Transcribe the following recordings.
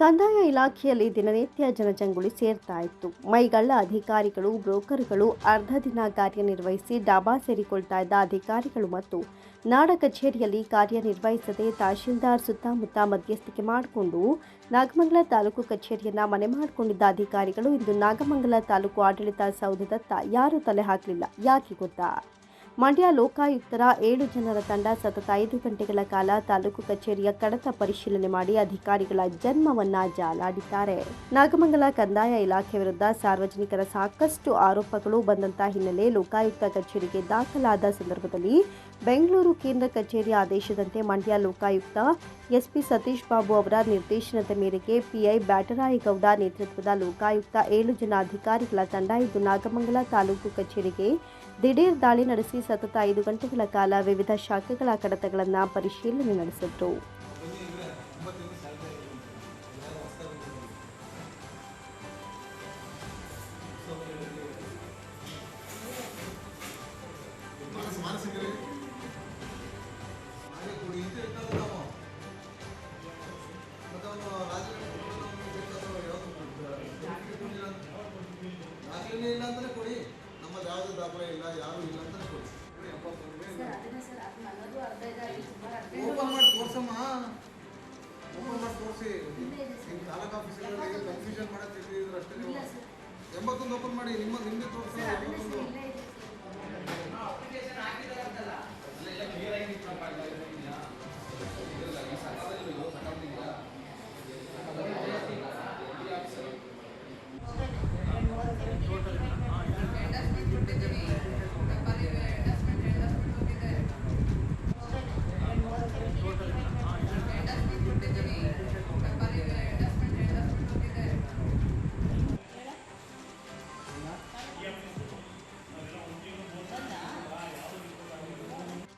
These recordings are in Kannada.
ಕಂದಾಯ ಇಲಾಖೆಯಲ್ಲಿ ದಿನನಿತ್ಯ ಜನಜಂಗುಳಿ ಸೇರ್ತಾ ಇತ್ತು. ಮೈಗಳ್ಳ ಅಧಿಕಾರಿಗಳು, ಬ್ರೋಕರ್ಗಳು ಅರ್ಧ ದಿನ ಕಾರ್ಯನಿರ್ವಹಿಸಿ ಡಾಬಾ ಸೇರಿಕೊಳ್ತಾ ಇದ್ದ ಅಧಿಕಾರಿಗಳು ಮತ್ತು ನಾಡ ಕಚೇರಿಯಲ್ಲಿ ಕಾರ್ಯನಿರ್ವಹಿಸದೆ ತಹಶೀಲ್ದಾರ್ ಸುತ್ತಮುತ್ತ ಮಧ್ಯಸ್ಥಿಕೆ ಮಾಡಿಕೊಂಡು ನಾಗಮಂಗಲ ತಾಲೂಕು ಕಚೇರಿಯನ್ನು ಮನೆ ಮಾಡಿಕೊಂಡಿದ್ದ ಅಧಿಕಾರಿಗಳು, ಇಂದು ನಾಗಮಂಗಲ ತಾಲೂಕು ಆಡಳಿತ ಸೌಧದತ್ತ ಯಾರೂ ತಲೆ ಹಾಕಲಿಲ್ಲ. ಯಾಕೆ ಗೊತ್ತಾ? ಮಂಡ್ಯ ಲೋಕಾಯುಕ್ತರ ಏಳು ಜನರ ತಂಡ ಸತತ ಐದು ಗಂಟೆಗಳ ಕಾಲ ತಾಲೂಕು ಕಚೇರಿಯ ಕಡತ ಪರಿಶೀಲನೆ ಮಾಡಿ ಅಧಿಕಾರಿಗಳ ಜನ್ಮವನ್ನ ಜಾಲಾಡಿದ್ದಾರೆ. ನಾಗಮಂಗಲ ಕಂದಾಯ ಇಲಾಖೆ ವಿರುದ್ಧ ಸಾರ್ವಜನಿಕರ ಸಾಕಷ್ಟು ಆರೋಪಗಳು ಬಂದಂತಹ ಹಿನ್ನೆಲೆ ಲೋಕಾಯುಕ್ತ ಕಚೇರಿಗೆ ದಾಖಲಾದ ಸಂದರ್ಭದಲ್ಲಿ ಬೆಂಗಳೂರು ಕೇಂದ್ರ ಕಚೇರಿ ಆದೇಶದಂತೆ ಮಂಡ್ಯ ಲೋಕಾಯುಕ್ತ ಎಸ್ಪಿ ಸತೀಶ್ ಬಾಬು ಅವರ ನಿರ್ದೇಶನದ ಮೇರೆಗೆ ಪಿಐ ಬ್ಯಾಟರಾಯಗೌಡ ನೇತೃತ್ವದ ಲೋಕಾಯುಕ್ತ ಏಳು ಜನ ಅಧಿಕಾರಿಗಳ ತಂಡ ಇಂದು ನಾಗಮಂಗಲ ತಾಲೂಕು ಕಚೇರಿಗೆ ದಿಢೀರ್ ದಾಳಿ ನಡೆಸಿ ಸತತ ಐದು ಗಂಟೆಗಳ ಕಾಲ ವಿವಿಧ ಶಾಖೆಗಳ ಕಡತಗಳನ್ನು ಪರಿಶೀಲನೆ ನಡೆಸಿದ್ರು. ತಾಲೂಕು ಆಫೀಸಲ್ಲಿ ಕನ್ಫ್ಯೂಷನ್ ಮಾಡೋದು ಇದ್ರೆ ಅಷ್ಟೇ ನೀವು. ಎಂಬತ್ತೊಂದು ಓಪನ್ ಮಾಡಿ ನಿಮ್ಮ ನಿಮ್ಮದೇ ತೋರಿಸಿ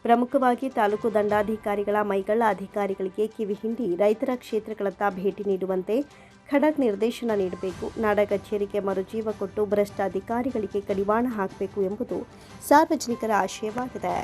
ಪ್ರಮುಖವಾಗಿ ತಾಲೂಕು ದಂಡಾಧಿಕಾರಿಗಳ ಮೈಗಳ್ಳ ಅಧಿಕಾರಿಗಳಿಗೆ ಕಿವಿ ಹಿಂಡಿ ರೈತರ ಕ್ಷೇತ್ರಗಳತ್ತ ಭೇಟಿ ನೀಡುವಂತೆ ಖಡಕ್ ನಿರ್ದೇಶನ ನೀಡಬೇಕು. ನಾಡ ಕಚೇರಿಗೆ ಮರುಜೀವ ಕೊಟ್ಟು ಭ್ರಷ್ಟ ಅಧಿಕಾರಿಗಳಿಗೆ ಕಡಿವಾಣ ಹಾಕಬೇಕು ಎಂಬುದು ಸಾರ್ವಜನಿಕರ ಆಶಯವಾಗಿದೆ.